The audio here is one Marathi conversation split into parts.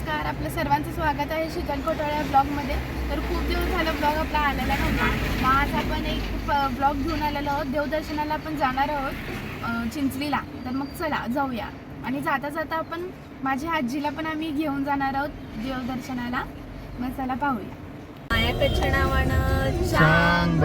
नमस्कार आपलं सर्वांचं स्वागत आहे शीतल कोटोळ्या ब्लॉगमध्ये. तर खूप दिवस झालं ब्लॉग आपला आलेला नव्हता. मग आज आपण एक ब्लॉग घेऊन आलेलो आहोत. देवदर्शनाला आपण जाणार आहोत चिंचलीला. तर मग चला जाऊया. आणि जाता जाता आपण माझ्या आजीला पण आम्ही घेऊन जाणार आहोत देवदर्शनाला. मग चला पाहूया. माया कच्छणावानं चांग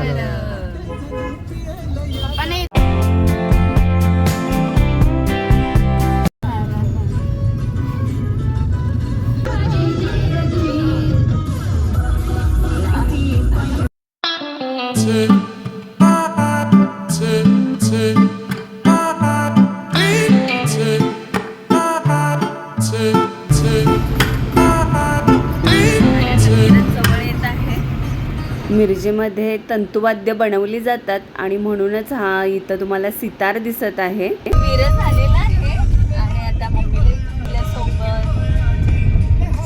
मिरजेमध्ये तंतुवाद्य बनवली जातात आणि म्हणूनच हा इथं तुम्हाला सितार दिसत आहे. मिरज आलेला आहे. आणि आता मम्मीला सोबत.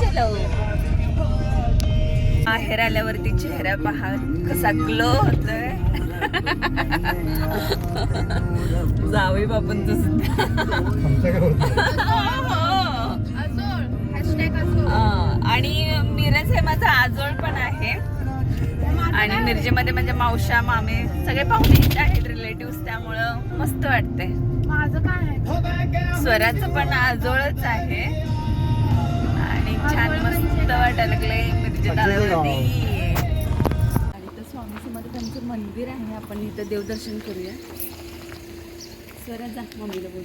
चलो. बाहेर आल्यावरती चेहरा पहा कसा ग्लो होतोय. जावे बापन आणि मिरज हे माझं आजोळ पण आहे. आणि मिरजेमध्ये म्हणजे मावशा मामे सगळे पाहुणे आहेत रिलेटिव्ह त्यामुळं मस्त वाटते माझं काय आहे? स्वराचं पण आजोळच आहे. आणि छान मस्त? वाटायला लागले इथं स्वामी समर्थांचं मंदिर आहे. आपण इथं देवदर्शन करूया. स्वरा जा मम्मीला बोल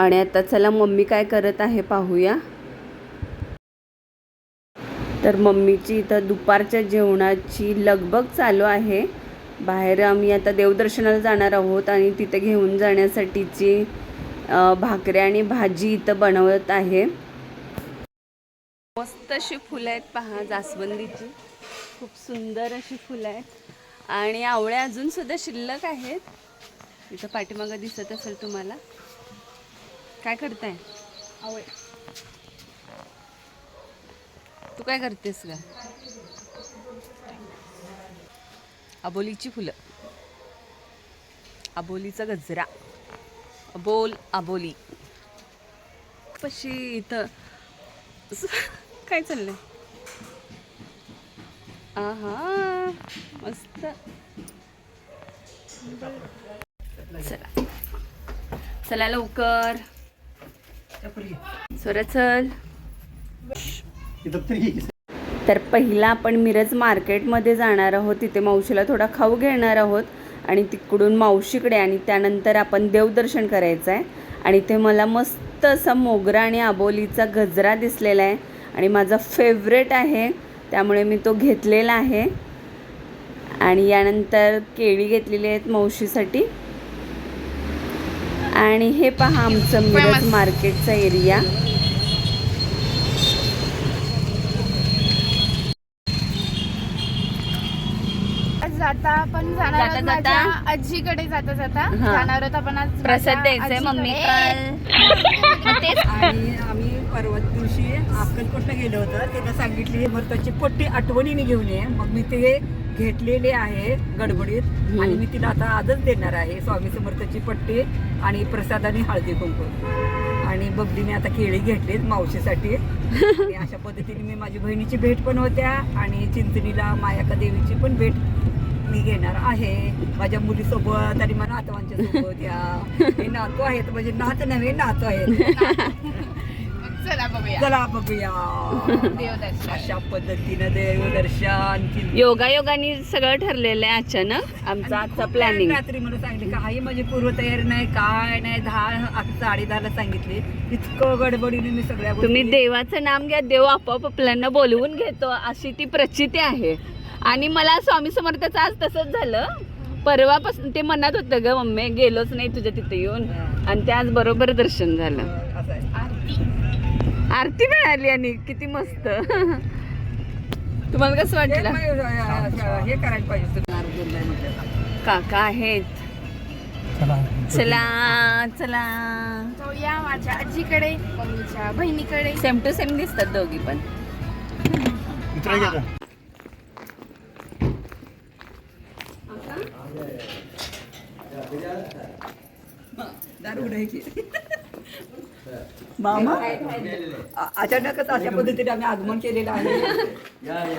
आणि आता चला मम्मी काय करत आहे पाहूया. तर मम्मीची इथं दुपारच्या जेवणाची लगबग चालू आहे. बाहेर आम्ही आता देवदर्शनाला जाणार आहोत आणि तिथे घेऊन जाण्यासाठीची भाकरी भाकऱ्या आणि भाजी इथं बनवत आहे. मस्त अशी फुलं आहेत पहा जास्वंदीची. खूप सुंदर अशी फुलं आहेत. आणि आवळ्या अजून सुद्धा शिल्लक आहेत. इथं पाठीमागं दिसत असेल तुम्हाला. काय करताय? आवड तू काय करतेस का अबोलीची फुलं. अबोलीचा गजरा. अबोल अबोली. पशी इथं? काय चाललंय? आहा मस्त. चला. चला लवकर. स्वरा चल. तर पहिला आपण मिरज मार्केटमध्ये जाणार आहोत. तिथे मावशीला थोडा खाऊ घेणार आहोत. आणि तिकडून मावशीकडे आणि त्यानंतर आपण देवदर्शन करायचं आहे. आणि ते मला मस्त असा मोगरा आणि आबोलीचा गजरा दिसलेला आहे. आणि माझा फेवरेट आहे. त्यामुळे मी तो घेतलेला आहे. आणि यानंतर केळी घेतलेली आहेत मावशीसाठी. आणि हे पहा आमचं मिरज. मार्केटचा एरिया आज जाता आपण जाणार जाता जाता? आजीकडे जाता जाता. जाणार आहोत आपण आज प्रसाद द्यायचंय. मम्मी मग आणि आम्ही परवा दिवशी अक्कलकोटला गेलो होतो त्याला सांगितली मरताची पट्टी आठवणीने घेऊन ये मग मी ते घेतलेले आहे गडबडीत. आणि मी तिला आता आजच देणार आहे. स्वामी समर्थाची पट्टी आणि प्रसाद आणि हळदी कुंकू. आणि बबलीने आता केळी घेतलीत मावशीसाठी. अशा पद्धतीने मी माझी बहिणीची भेट पण होत्या आणि चिंचणीला मायाका देवीची पण भेट मी घेणार आहे. माझ्या मुलीसोबत आणि माझ्या नातवांच्या सोबत या. हे नातू आहेत. म्हणजे नात नव्हे नातू आहेत. चला बघूया. चला बघूया. देवदर्शन. अशा पद्धतीनं देवदर्शन केलं. योगा योगानी सगळं ठरलेलं आहे अचानक. आमचा आणि आजचा खूप प्लॅनिंग रात्री मला सांगितले काही माझी पूर्वतयारी नाही काय नाही. दहा साडे दहाला सांगितले. इतकं गडबडीने मी सगळ्या तुम्ही देवाचं नाम घ्या देव आपोआप आपल्याला बोलवून घेतो अशी ती प्रचिती आहे. आणि मला स्वामी समर्थाचं आज तसंच झालं. परवापासून ते म्हणत होतं ग मम्मी गेलोच नाही तुझ्या तिथे येऊन. आणि ते आज बरोबर दर्शन झालं. असं आहे. आरती. आरती मिळाली आणि किती मस्त. तुम्हाला कसं हे वाटलं हे करायला पाहिजे. काका आहेत. चला. चला जाऊया माझ्या आजीकडे मम्मीच्या बहिणीकडे. सेम टू सेम दिसतात दोघी पण. दारू उडायची मामा? अचानकच अशा पद्धतीने आम्ही आगमन केलेलं आहे.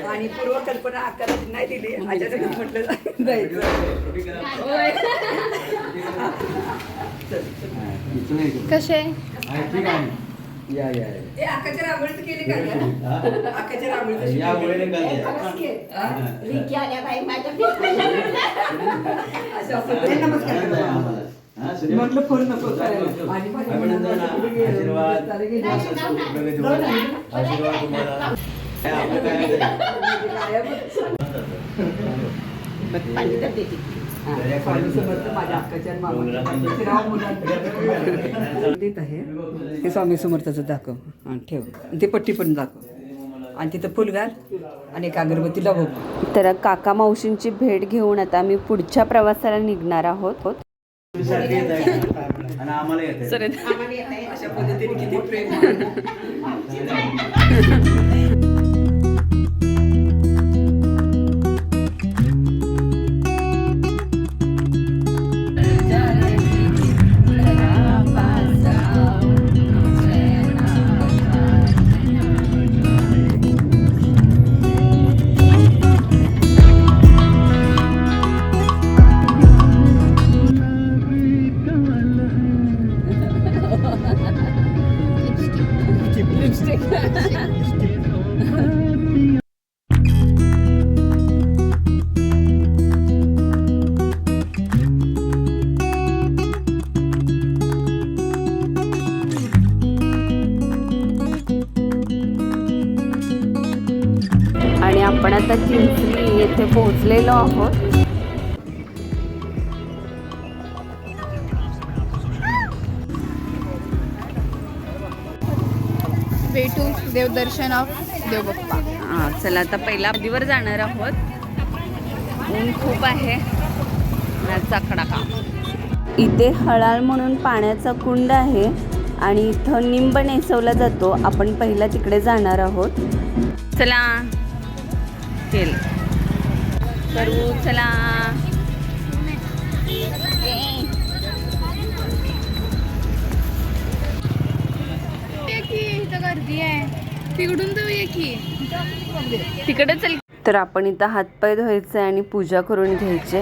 आणि पूर्वकल्पना आकारात नाही दिली. अचानकच म्हटलं जायचं कसे? हे आकाच्या रांगोळीचं केले का गं? आकाच्या रांगोळीचं या वेळेने. का हा? अशा पद्धतीने नमस्कार करा. म्हटलं फोन नको अभिनंदन. आशीर्वाद. आशीर्वाद तुम्हाला. हा, देत आहे? हे स्वामी समर्थाचं दाखव. हा ठेव. ते पट्टी पण दाखव. आणि तिथं फुल घाल आणि एक अगरबत्तीला बघ तर काका मावशींची भेट घेऊन आता आम्ही पुढच्या प्रवासाला निघणार आहोत. आणि आम्हाला येत अशा पद्धतीने किती प्रेम येथे पोहोचलेलो आहोत. भेटू देवदर्शन ऑफ देवबाप्पा हा चला आता पहिला नदीवर जाणार आहोत. ऊन खूप आहे. चाकडा का इथे हळाळ म्हणून पाण्याचा कुंड आहे आणि इथं निंब नेसवला जातो. आपण पहिला तिकडे जाणार आहोत. चला केल. करू चला गर्दी आहे. तिकडून की? तिकडे चल. तर आपण इथं हातपाय धुवायचे आणि पूजा करून घ्यायचे.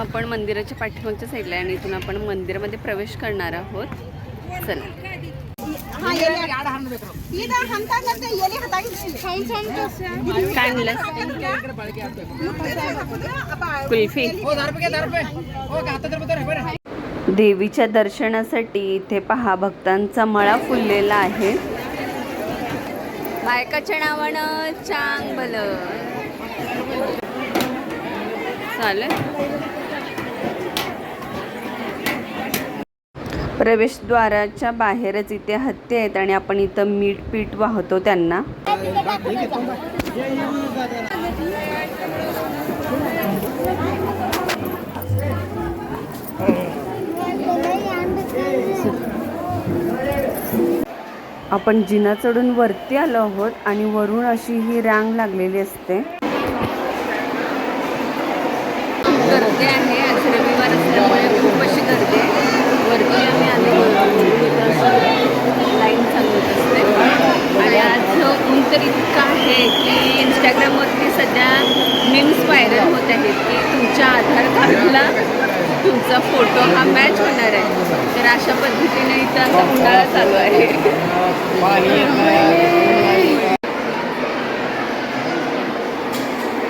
आपण मंदिराच्या पाठीमागच्या साईडला आहे आणि इथून आपण मंदिरामध्ये प्रवेश करणार आहोत. चला. काय म्हणलं? कुल्फी. देवीच्या दर्शनासाठी इथे पहा भक्तांचा मळा फुललेला आहे. बायकाच्या नावानं चांग भल चालेल. प्रवेशद्वाराच्या बाहेरच इथे हत्ती आहेत आणि आपण इथं मीठ पीठ वाहतो त्यांना. आपण जिना चढून वरती आलो आहोत आणि वरून अशी ही रांग लागलेली असते. गर्दी आहे आज रविवार असल्यामुळे खूप अशी गर्दी आहे वरती आम्ही आलेलो लाईन चालू होत असते आणि आज ऊन तर इतकं आहे की इंस्टाग्रामवरती सध्या मीम्स व्हायरल होत आहेत की तुमच्या आधार कार्डला तुमचा फोटो हा मॅच होणार आहे. तर अशा पद्धतीने इथं उन्हाळा चालू आहे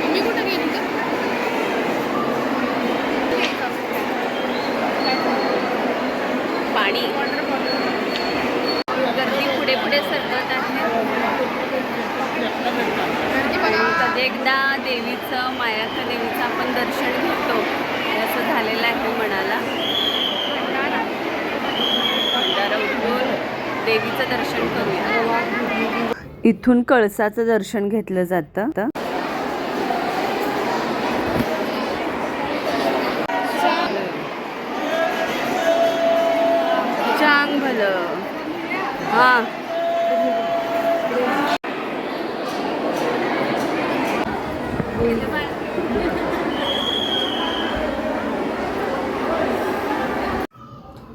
मी कुठं गेली का पाणी गर्दी पुढे पुढे सरकत आहे गर्दी बघा कधी एकदा देवीचं मायाच्या देवीचं आपण दर्शन घेतो असं झालेलं आहे मनाला भंडारा उठून देवीचं दर्शन करूया इथून कळसाचं दर्शन घेतलं जातं. चांग भलं. हां.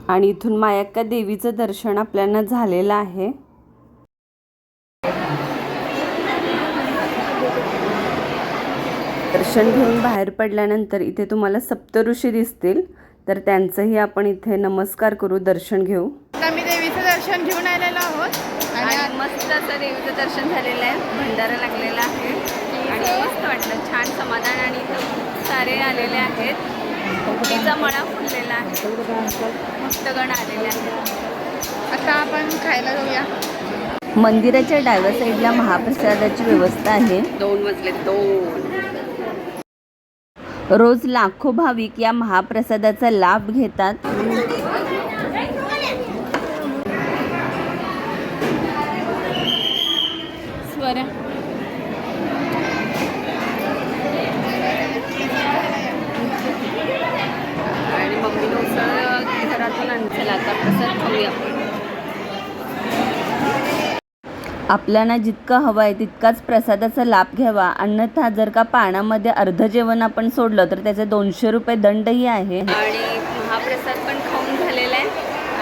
आणि इथून मायक्का देवीचं दर्शन आपल्याला झालेलं आहे. दर्शन घेऊन बाहेर पडल्यानंतर इथे तुम्हाला सप्तऋषी दिसतील. तर त्यांचंही आपण इथे नमस्कार करू दर्शन घेऊ. आता आम्ही देवीचं दर्शन घेऊन आलेलो आहोत. आणि मस्त असं देवीचं दर्शन झालेलं आहे. भंडारा लागलेला आहे. आणि मस्त वाटलं. छान समाधान आणि इथं खूप सारे आलेले आहेत. भक्तीचा मळा फुललेला आहे. भक्तगण आलेले आहेत. आता आपण खायला जाऊया. मंदिराच्या डाव्या साईडला महाप्रसादाची व्यवस्था आहे. दोन मजले दोन. रोज लाखो भाविक या महाप्रसादाचा लाभ घेतात. घरातून आणलं आता प्रसाद खाऊया आपल्याला जितकं हवं आहे तितकाच प्रसादाचा लाभ घ्यावा. अन्यथा जर का पाण्यामध्ये अर्ध जेवण आपण सोडलं तर त्याचे दोनशे रुपये दंडही आहे. आणि महाप्रसाद पण खाऊन झालेला आहे.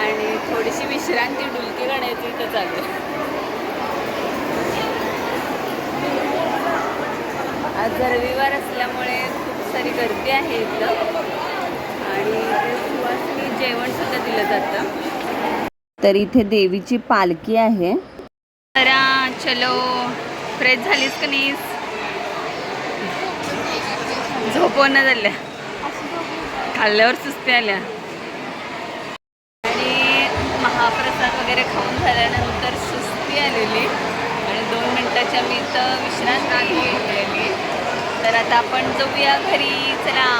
आणि थोडीशी विश्रांती डुलकी गाण्याची इथं चालू. आज रविवार असल्यामुळे खूप सारी गर्दी आहे इथं. आणि सुवासिनी जेवण सुद्धा दिलं जातं. तर इथे देवीची पालखी आहे. चलो फ्रेश झालीस का नाहीस? झोपवणं झाल्या. खाल्ल्यावर सुस्ती आल्या. आणि महाप्रसाद वगैरे खाऊन झाल्यानंतर सुस्ती आलेली. आणि दोन मिनटाच्या मी तर विश्रांती घेतलेली तर आता आपण जाऊया घरी. चला.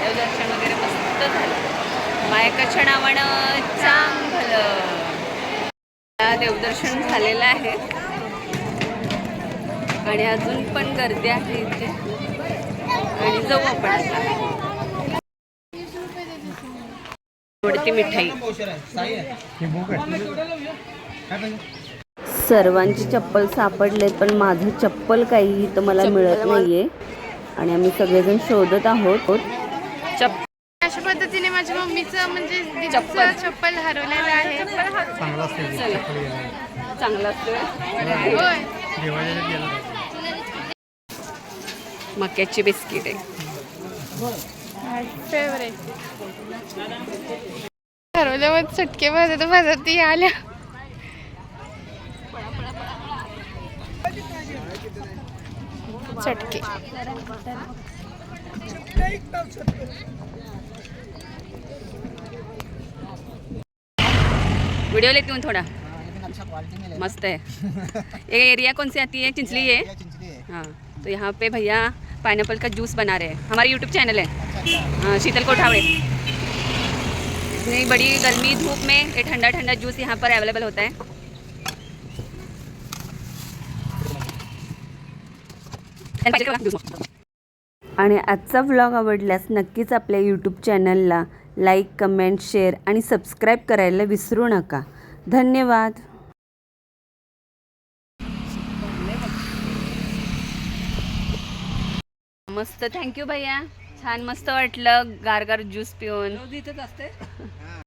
देवदर्शन वगैरे मस्त झालं. मायकाच्या नावानं चांग झालं देवदर्शन झालेलं आहे. आणि अजून पण गर्दी आहे इथे. आणि जाऊ आपण आता. आवडती मिठाई. सर्वांची चप्पल सापडले पण माझं चप्पल काही इथं मला मिळत नाहीये. आणि आम्ही सगळेजण शोधत आहोत. चप्पल अशा पद्धतीने माझ्या मम्मीचं म्हणजे दीदीचं चप्पल. चप्पल हरवलेलं आहे. चांगला होय. मक्याची बिस्किट आहे. फेवरेट ठरवल्यावर चटके वाजत वाजत ती आल्या. चटके. वीडियो लेती हूँ थोड़ा। मस्त है। ये एरिया कौन सी आती है? चिंचली है? हाँ। तो यहाँ पे भैया पाइनएप्पल का जूस बना रहे हैं। हमारा यूट्यूब चैनल है। हाँ, शीतल कोठावड़े इतनी बड़ी गर्मी धूप में ये ठंडा ठंडा जूस यहाँ पर अवेलेबल होता है। आणि आजचा व्लॉग आवडल्यास नक्कीच आपल्या यूट्यूब चॅनलला लाईक कमेंट शेअर आणि सबस्क्राईब करायला विसरू नका. धन्यवाद. मस्त. थँक्यू भैया. छान मस्त वाटलं. गार गार ज्यूस पिऊन असते.